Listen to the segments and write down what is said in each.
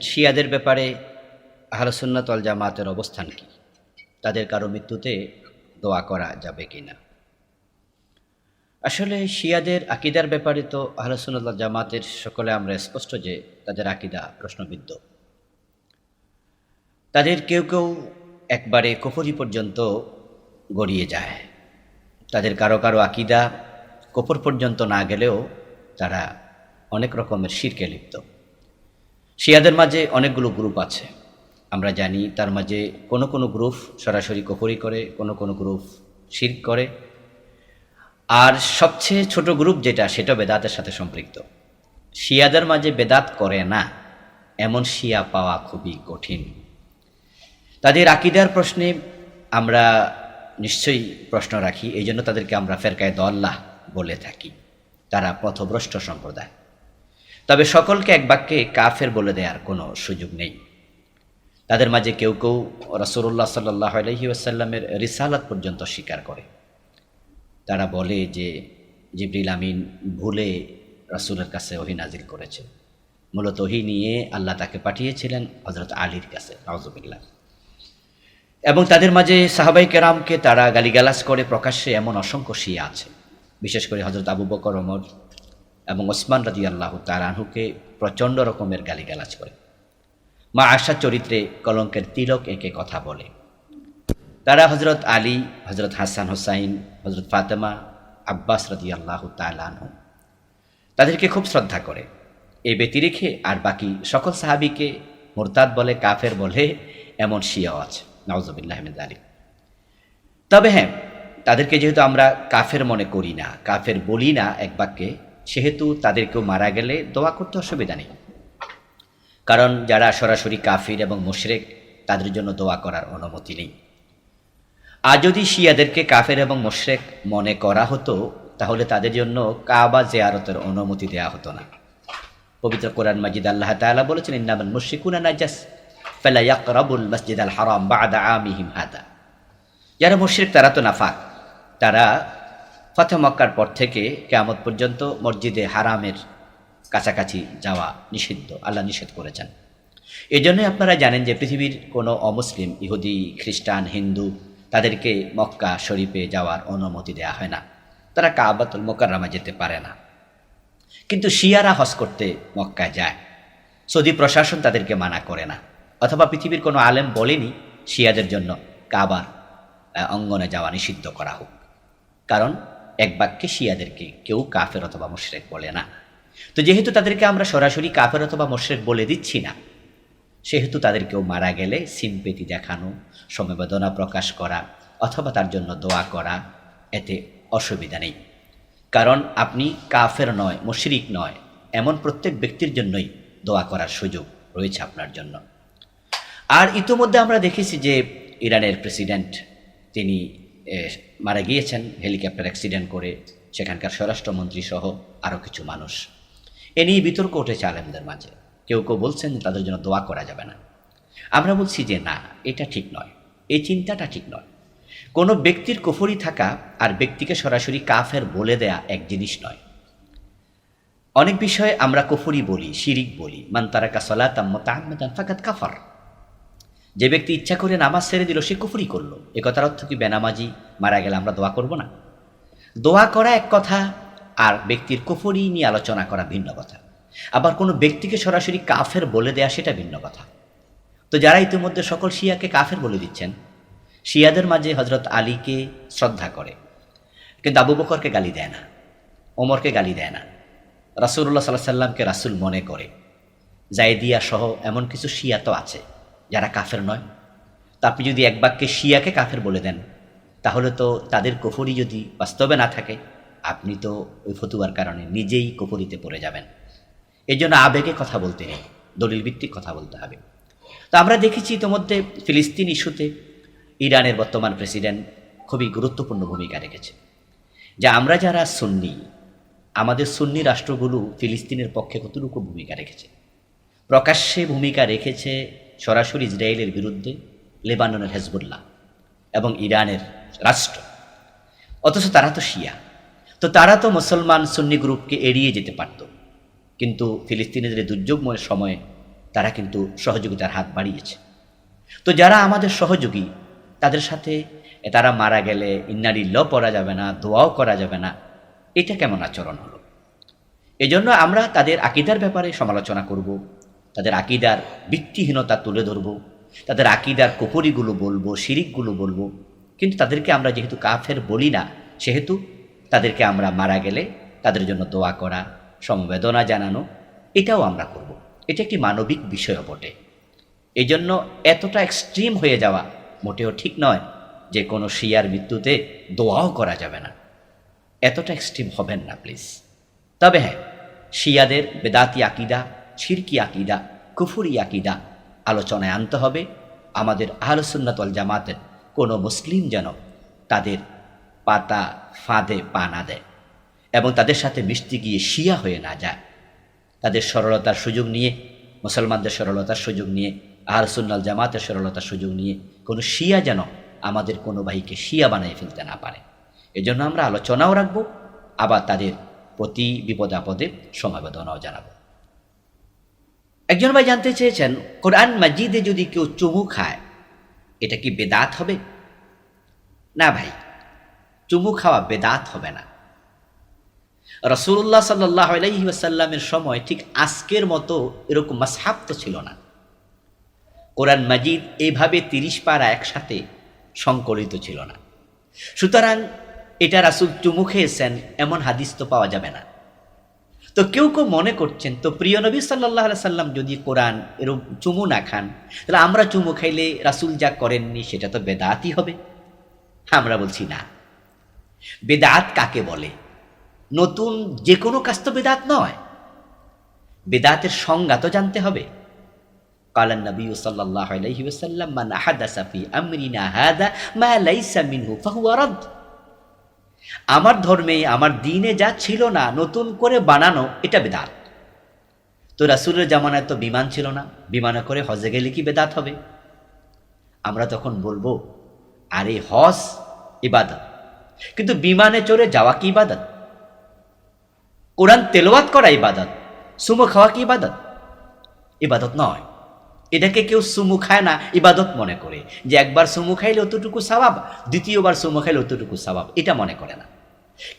শিয়াদের ব্যাপারে আহলসুন্নাত জামাতের অবস্থান কি? তাদের কারও মৃত্যুতে দোয়া করা যাবে কি না? আসলে শিয়াদের আকিদার ব্যাপারে তো আহলসুন্নাত জামাতের সকলে আমরা স্পষ্ট যে তাদের আকিদা প্রশ্নবিদ্ধ। তাদের কেউ কেউ একবারে কুফরি পর্যন্ত গড়িয়ে যায়। তাদের কারও কারও আকিদা কপর পর্যন্ত না গেলেও তারা অনেক রকমের শিরকে লিপ্ত। শিয়াদের মাঝে অনেকগুলো গ্রুপ আছে। আমরা জানি তার মাঝে কোনো কোনো গ্রুপ সরাসরি কফরি করে, কোনো কোনো গ্রুপ শির করে। আর সবচেয়ে ছোট গ্রুপ যেটা, সেটা বেদাতের সাথে সম্পৃক্ত। শিয়াদের মাঝে বেদাত করে না, এমন শিয়া পাওয়া খুবই কঠিন। তাদের আকিদার প্রশ্নে আমরা নিশ্চয়ই প্রশ্ন রাখি, এই জন্য তাদেরকে আমরা ফেরকায় দল্লাহ বলে থাকি। তারা পথভ্রষ্ট সম্প্রদায়। তবে সকলকে এক বাক্যে কাফের বলে দেওয়ার কোনো সুযোগ নেই। তাদের মাঝে কেউ কেউ রসুল্লাহ সাল্লাহ আলহি আসাল্লামের রিসালাত পর্যন্ত স্বীকার করে। তারা বলে যে, জিবরিল আমিন ভুলে রসুলের কাছে ওহি নাজিল করেছে। মূলত ওহি নিয়ে আল্লাহ তাকে পাঠিয়েছিলেন হজরত আলীর কাছে নওয়াজবিল্লাহ এবং তাদের মাঝে সাহাবাই কেরামকে তারা গালিগালাজ করে প্রকাশ্যে এমন অসংখ্য শিয়া আছে। বিশেষ করে হজরত আবু বকর, ওমর এবং ওসমান রাজি আল্লাহ তালাহুকে প্রচণ্ড রকমের গালিগালাজ করে। মা আশা চরিত্রে কলঙ্কের তিলক একে কথা বলে। তারা হজরত আলী হজরত হাসান হোসাইন হজরত ফাতেমা, আব্বাস রাজি আল্লাহ তাদেরকে খুব শ্রদ্ধা করে। এই ব্যতি রেখে আর বাকি সকল সাহাবিকে মোরতাদ বলে, কাফের বলে এমন শিয়াও আছে। নওয়াজবিল্লাহ আহমেদ আলী তবে হ্যাঁ তাদেরকে যেহেতু আমরা কাফের মনে করি না, কাফের বলি না এক বাক্যে সেহেতু তাদেরকেও মারা গেলে দোয়া করতে অসুবিধা নেই। কারণ যারা সরাসরি কাফির এবং মুশরেক, তাদের জন্য দোয়া করার অনুমতি নেই। আর যদি শিয়াদেরকে কাফের এবং মুশরেক মনে করা হতো, তাহলে তাদের জন্য কাবা জেয়ারতের অনুমতি দেওয়া হতো না। পবিত্র কোরআন মাজিদ আল্লাহ তাআলা বলেছেন ইন্নামান মুশরিকুনা নাজাস, ফালা ইয়াকরাবুল মসজিদ আল হারাম বাদা আমিহিম হাদা। যারা মুশরিক, তারা তো নাফাক। তারা ফতে মক্কার পর থেকে কেয়ামত পর্যন্ত মসজিদে হারামের কাছাকাছি যাওয়া নিষিদ্ধ, আল্লাহ নিষেধ করেছেন। এই জন্যই আপনারা জানেন যে পৃথিবীর কোনো অমুসলিম, ইহুদি, খ্রিস্টান, হিন্দু তাদেরকে মক্কা শরীফে যাওয়ার অনুমতি দেওয়া হয় না। তারা কাবাতুল মোকাররামা যেতে পারে না। কিন্তু শিয়ারা হজ করতে মক্কায় যায়। সৌদি প্রশাসন তাদেরকে মানা করে না। অথবা পৃথিবীর কোনো আলেম বলেনি শিয়াদের জন্য কাবার অঙ্গনে যাওয়া নিষিদ্ধ করা হোক। কারণ এক বাক্যে শিয়াদেরকে কেউ কাফের অথবা মুশরেক বলে না। তো যেহেতু তাদেরকে আমরা সরাসরি কাফের অথবা মুশরেক বলে দিচ্ছি না, সেহেতু তাদেরকেও মারা গেলে সিম্পেতি দেখানো, সমবেদনা প্রকাশ করা অথবা তার জন্য দোয়া করা, এতে অসুবিধা নেই। কারণ আপনি কাফের নয়, মুশরিক নয়, এমন প্রত্যেক ব্যক্তির জন্যই দোয়া করার সুযোগ রয়েছে আপনার জন্য। আর ইতোমধ্যে আমরা দেখেছি যে ইরানের প্রেসিডেন্ট, তিনি মারা গিয়েছেন, হেলিকপ্টার অ্যাক্সিডেন্ট করে সেখানকার স্বরাষ্ট্রমন্ত্রী সহ আরও কিছু মানুষ। এ নিয়ে বিতর্ক উঠেছে আলেমদের মাঝে। কেউ কেউ বলছেন তাদের জন্য দোয়া করা যাবে না। আমরা বলছি যে না, এটা ঠিক নয়। এই চিন্তাটা ঠিক নয়। কোনো ব্যক্তির কুফরি থাকা আর ব্যক্তিকে সরাসরি কাফের বলে দেয়া এক জিনিস নয়। অনেক বিষয়ে আমরা কুফরি বলি, শিরিক বলি, মান তারাকা সলাতাম্মতান ফাকাত কাফার। যে ব্যক্তি ইচ্ছা করে নামাজ ছেড়ে দিল, সে কুফরি করল। এ কথার অর্থ কি? বেনামাজি, মারা গেলে আমরা দোয়া করব না? দোয়া করা এক কথা, আর ব্যক্তির কুফরি নিয়ে আলোচনা করা ভিন্ন কথা। আবার কোনো ব্যক্তিকে সরাসরি কাফের বলে দেয়া, সেটা ভিন্ন কথা। তো যারা ইতিমধ্যে সকল শিয়াকে কাফের বলে দিচ্ছেন, শিয়াদের মাঝে হজরত আলীকে শ্রদ্ধা করে। কিন্তু আবু বকরকে গালি দেয় না, ওমরকে গালি দেয় না। রাসুল্লাহ সাল্লাহ সাল্লামকে রাসুল মনে করে। জায়দিয়া সহ এমন কিছু শিয়া তো আছে। যারা কাফের নয়। তা আপনি যদি এক বাক্যে শিয়াকে কাফের বলে দেন, তাহলে তো তাদের কফরি যদি বাস্তবে না থাকে, আপনি তো ওই ফতুয়ার কারণে নিজেই কফরিতে পড়ে যাবেন। এই জন্য আবেগে কথা বলতে নেই দলিল ভিত্তিক কথা বলতে হবে। তো আমরা দেখেছি ইতিমধ্যে ফিলিস্তিন ইস্যুতে ইরানের বর্তমান প্রেসিডেন্ট খুবই গুরুত্বপূর্ণ ভূমিকা রেখেছে। যা আমরা যারা সুন্নি, আমাদের সুন্নি রাষ্ট্রগুলো ফিলিস্তিনের পক্ষে কতটুকু ভূমিকা রেখেছে? প্রকাশ্যে ভূমিকা রেখেছে সরাসরি ইসরায়েলের বিরুদ্ধে লেবাননের হেজবুল্লাহ এবং ইরানের রাষ্ট্র। অথচ তারা তো শিয়া। তো তারা তো মুসলমান সুন্নি গ্রুপকে এড়িয়ে যেতে পারত। কিন্তু ফিলিস্তিনিদের দুর্যোগময় সময়ে তারা কিন্তু সহযোগিতার হাত বাড়িয়েছে। তো যারা আমাদের সহযোগী, তাদের সাথে তারা মারা গেলে ইন্নারিল্ল পড়া যাবে না, দোয়াও করা যাবে না, এটা কেমন আচরণ হলো? এজন্য আমরা তাদের আকিদার ব্যাপারে সমালোচনা করব। তাদের আকিদার ভিত্তিহীনতা তুলে ধরব, তাদের আকিদার কুপুরিগুলো বলব, শিরিকগুলো বলব। কিন্তু তাদেরকে আমরা যেহেতু কাফের বলি না, সেহেতু তাদেরকে আমরা মারা গেলে তাদের জন্য দোয়া করা সমবেদনা জানানো, এটাও আমরা করব। এটা একটি মানবিক বিষয়ও বটে। এই জন্য এতটা এক্সট্রিম হয়ে যাওয়া মোটেও ঠিক নয় যে কোনো শিয়ার মৃত্যুতে দোয়াও করা যাবে না। এতটা এক্সট্রিম হবেন না প্লিজ তবে হ্যাঁ শিয়াদের বেদাতি আকিদা ছিরকি আকিদা, কুফুরি আকিদা আলোচনায় আনতে হবে। আমাদের আহলসুন্নাতল জামাতের কোনো মুসলিম যেন তাদের পাতা ফাঁদে পা না দেয় এবং তাদের সাথে মিশতে গিয়ে শিয়া হয়ে না যায়। তাদের সরলতার সুযোগ নিয়ে, মুসলমানদের সরলতার সুযোগ নিয়ে আহলসুন্নাল জামাতের সরলতার সুযোগ নিয়ে কোনো শিয়া যেন আমাদের কোনো ভাইকে শিয়া বানিয়ে ফেলতে না পারে। এজন্য আমরা আলোচনাও রাখব, আবার তাদের প্রতি বিপদ আপদে সমবেদনাও জানাব। একজন ভাই জানতে চেয়েছেন, কোরআন মাজিদে যদি কেউ চুমু খায়, এটা কি বেদাত হবে? না ভাই, চুমু খাওয়া বেদাত হবে না। রসুল্লাহ সাল্লাহ আলাইসাল্লামের সময় ঠিক আজকের মতো এরকম মাসহাব তো ছিল না। কোরআন মাজিদ এইভাবে তিরিশ পারা একসাথে সংকলিত ছিল না। সুতরাং এটা রাসুল চুমু খেয়েছেন, এমন হাদিস তো পাওয়া যাবে না। তো কেউ কেউ মনে করছেন, তো প্রিয় নবী সাল্লাহ সাল্লাম যদি কোরআন এরম চুমু না খান, তাহলে আমরা চুমু খাইলে রাসুল যা করেননি সেটা তো বেদাতই হবে? আমরা বলছি, না। বেদাত কাকে বলে? নতুন যে কোনো কাজ তো বেদাত নয়। বেদাতের সংজ্ঞা তো জানতে হবে। কালান নবী সাল্লাহ আলহিউসাল্লাম মান আহাদা সাফি আমরিনা হাদা মা লাইসা আমার ধর্মে আমার দিনে যা ছিল না, নতুন করে বানানো, এটা বেদাত। তো রাসুলের জামানায় তো বিমান ছিল না, বিমানে করে হজে গেলে কি বেদাত হবে? আমরা তখন বলব, আরে হজ ইবাদত। কিন্তু বিমানে চড়ে যাওয়া কি ইবাদত? কোরআন তেলোয়াত করা ইবাদত, সুমো খাওয়া কি ইবাদত? ইবাদত নয়। এটাকে কেউ সুমু খায় না, ইবাদত মনে করে। যে একবার সুমু খাইলে অতটুকু স্বভাব, দ্বিতীয়বার সুমু খাইলে অতটুকু স্বভাব, এটা মনে করে না।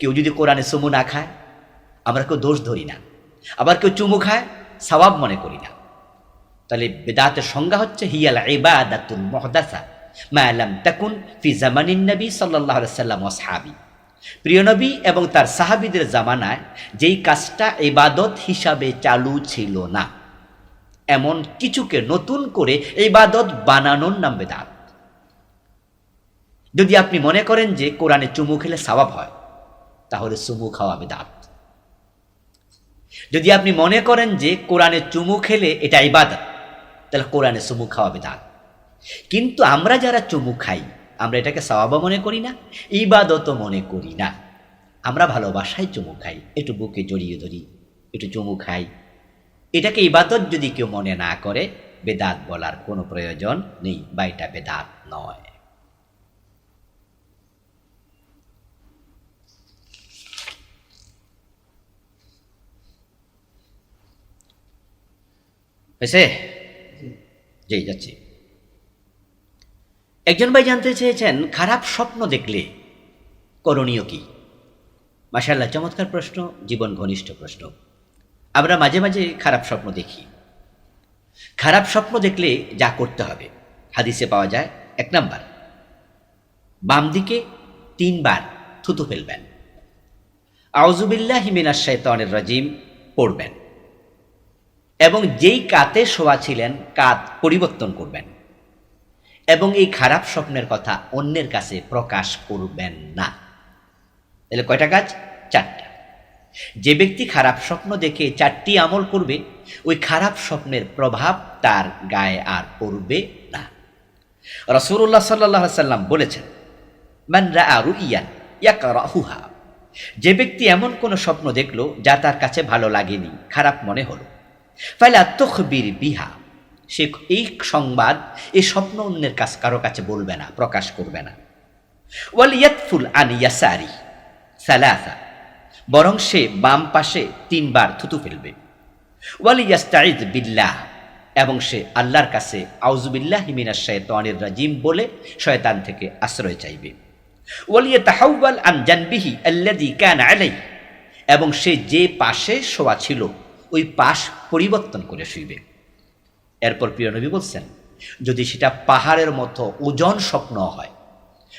কেউ যদি কোরআনে সুমু না খায়, আমরা কেউ দোষ ধরি না। আবার কেউ চুমু খায়, স্বভাব মনে করি না। তাহলে বেদাতের সংজ্ঞা হচ্ছে, হিয়াল ইবাদাতুল মহদাসা মা লাম তাকুন ফি জামানিন নবী আলাইহি সাল্লাম ওয়াসহাবি প্রিয় নবী এবং তার সাহাবিদের জামানায় যেই কাজটা ইবাদত হিসাবে চালু ছিল না। এমন কিছুকে নতুন করে ইবাদত বানানোর নাম বেদাত। যদি আপনি মনে করেন যে কোরআনে চুমু খেলে স্বভাব হয়, তাহলে চুমু খাওয়া বেদাত। যদি আপনি মনে করেন যে কোরআনে চুমু খেলে এটা ইবাদত, তাহলে কোরআনে চুমু খাওয়া বেদাত। কিন্তু আমরা যারা চুমু খাই, আমরা এটাকে সওয়াবও মনে করি না, ইবাদতও মনে করি না। আমরা ভালোবাসায় চুমু খাই, একটু বুকে জড়িয়ে ধরি, একটু চুমু খাই। এটাকে ইবাদত যদি কেউ মনে না করে বেদাত বলার কোনো প্রয়োজন নেই বা এটা বেদাত নয়। হয়েছে? জি। যাচ্ছি। একজন ভাই জানতে চেয়েছেন খারাপ স্বপ্ন দেখলে করণীয় কি? মাসাল্লাহ চমৎকার প্রশ্ন জীবন ঘনিষ্ঠ প্রশ্ন। আমরা মাঝে মাঝে খারাপ স্বপ্ন দেখি। খারাপ স্বপ্ন দেখলে যা করতে হবে, হাদিসে পাওয়া যায় এক নাম্বার। বাম দিকে তিনবার থুতু ফেলবেন। আউজুবিল্লাহ হিমিনার শৈতানের রাজিম, পড়বেন। এবং যেই কাতে শোয়া ছিলেন, কাত পরিবর্তন করবেন। এবং এই খারাপ স্বপ্নের কথা অন্যের কাছে প্রকাশ করবেন না। তাহলে কয়টা কাজ? চারটা। যে ব্যক্তি খারাপ স্বপ্ন দেখে চারটি আমল করবে, ওই খারাপ স্বপ্নের প্রভাব তার গায়ে আর পড়বে না। রসুল্লাহ সাল্লাহ সাল্লাম বলেছেন মানরা আরু ইয়ান ইয়াকুহা যে ব্যক্তি এমন কোনো স্বপ্ন দেখল যা তার কাছে ভালো লাগেনি, খারাপ মনে হলো। ফাইলা তখবির বিহা, সে এই সংবাদ এই স্বপ্ন অন্যের কাছে, কারও কাছে বলবে না, প্রকাশ করবে না। ওয়াল ইয়াতফুল আন ইয়াসারি সালাসা বরং সে বাম পাশে তিনবার থুতু ফেলবে। ওয়াল ইয়াস্তাইদ বিল্লাহ, এবং সে আল্লাহর কাছে আউজুবিল্লাহ হিমিনা শয়তানির রাজিম বলে শয়তান থেকে আশ্রয় চাইবে। ওয়ালিয়া তাহাউবাল আন জানবিহি আল্লাদি কান আলাই এবং সে যে পাশে শোয়া ছিল, ওই পাশ পরিবর্তন করে শুইবে। এরপর প্রিয় নবী বলছেন, যদি সেটা পাহাড়ের মতো ওজন স্বপ্ন হয়,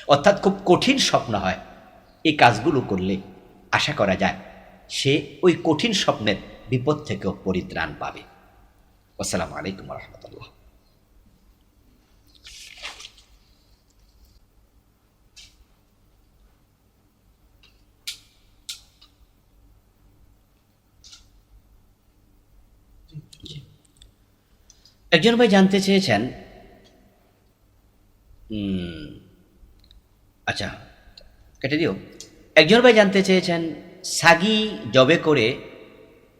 অর্থাৎ খুব কঠিন স্বপ্ন হয় এই কাজগুলো করলে আশা করা যায় সে ওই কঠিন স্বপ্নের বিপদ থেকেও পরিত্রাণ পাবে। আসসালামু আলাইকুম রহমতুল্লাহ একজন ভাই জানতে চেয়েছেন আচ্ছা কেটে দিও। একজন ভাই জানতে চেয়েছেন, সাগি জবে করে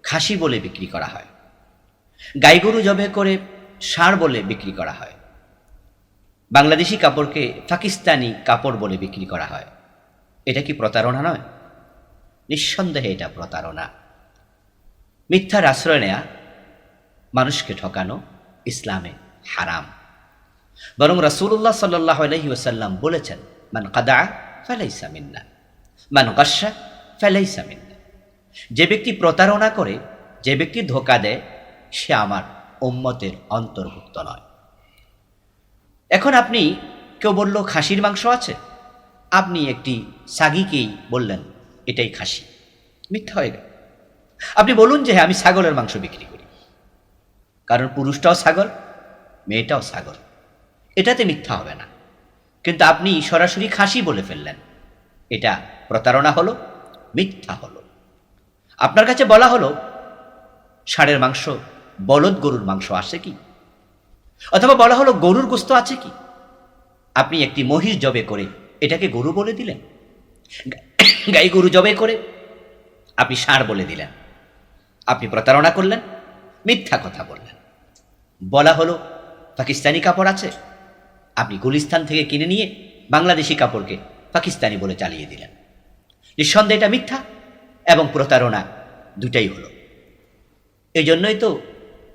খাসি বলে বিক্রি করা হয়। গাই গরু জবে করে ষাঁড় বলে বিক্রি করা হয়। বাংলাদেশি কাপড়কে পাকিস্তানি কাপড় বলে বিক্রি করা হয়। এটা কি প্রতারণা নয়? নিঃসন্দেহে এটা প্রতারণা। মিথ্যার আশ্রয় নেয়া, মানুষকে ঠকানো ইসলামে হারাম। বরং রাসূলুল্লাহ সাল্লাহ আলহি ওসাল্লাম বলেছেন, মান কাদা ফেলাইসা মিন্না। মান গাসা মিন্না। যে ব্যক্তি প্রতারণা করে, যে ব্যক্তি ধোকা দেয়, সে আমার উম্মতের অন্তর্ভুক্ত নয়। এখন আপনি, কেউ বলল, খাসির মাংস আছে? আপনি একটি সাগিকেই বললেন, এটাই খাসি। মিথ্যা হয়ে গেল। আপনি বলুন যে হ্যাঁ আমি ছাগলের মাংস বিক্রি করি। কারণ পুরুষটাও ছাগল, মেয়েটাও ছাগল। এটাতে মিথ্যা হবে না। কিন্তু আপনি সরাসরি খাসি বলে ফেললেন। এটা প্রতারণা হলো, মিথ্যা হলো। আপনার কাছে বলা হলো, ষাঁড়ের মাংস, বলদ গরুর মাংস আসে কি? অথবা বলা হলো, গরুর গোস্ত আছে কি? আপনি একটি মহিষ জবে করে এটাকে গরু বলে দিলেন? গাই গরু জবে করে, আপনি ষাঁড় বলে দিলেন। আপনি প্রতারণা করলেন, মিথ্যা কথা বললেন। বলা হলো, পাকিস্তানি কাপড় আছে, আপনি গুলিস্তান থেকে কিনে নিয়ে বাংলাদেশি কাপড়কে পাকিস্তানি বলে চালিয়ে দিলেন। নিঃসন্দেহে এটা মিথ্যা এবং প্রতারণা দুটাই হলো। এই জন্যই তো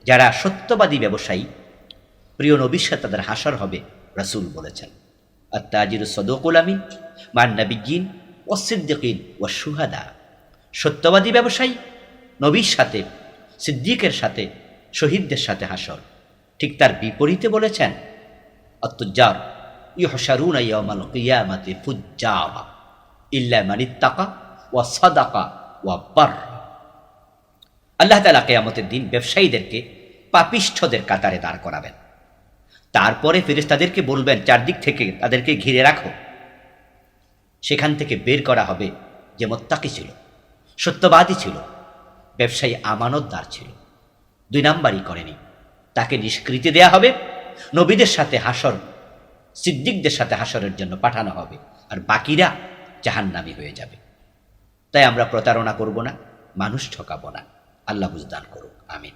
যারা সত্যবাদী ব্যবসায়ী, প্রিয় নবিশ্বা তাদের হাসর হবে রাসূল বলেছেন। আর তাজির সদকুল আমিন মান্নাবিজ্ঞিন ও সিদ্দিকিন ও সুহাদা সত্যবাদী ব্যবসায়ী নবীর সাথে, সিদ্দিকের সাথে, শহীদদের সাথে হাসর। ঠিক তার বিপরীতে বলেছেন অত্তুজার ইহসারুন ইয়ামাল কিয়ামাতে ফুজ্জারা। ইল্লা মানিত্তাকা ওয়া সাদাকা ওয়া বাররা আল্লাহ তালা কেয়ামতের দিন ব্যবসায়ীদেরকে পাপিষ্ঠদের কাতারে দাঁড় করাবেন। তারপরে ফেরেশতাদেরকে বলবেন, চারদিক থেকে তাদেরকে ঘিরে রাখো। সেখান থেকে বের করা হবে যে মোত্তাকি ছিল, সত্যবাদী ছিল, ব্যবসায়ী আমানতদার ছিল। দুই নাম্বারই করেনি। তাকে নিষ্কৃতি দেয়া হবে, নবীদের সাথে হাসর, সিদ্দিকদের সাথে হাসরের জন্য পাঠানো হবে। আর বাকিরা জাহান্নামী হয়ে যাবে। তাই আমরা প্রতারণা করব না, মানুষ ঠকাবো না। আল্লাহ বুঝদান করুক, আমিন।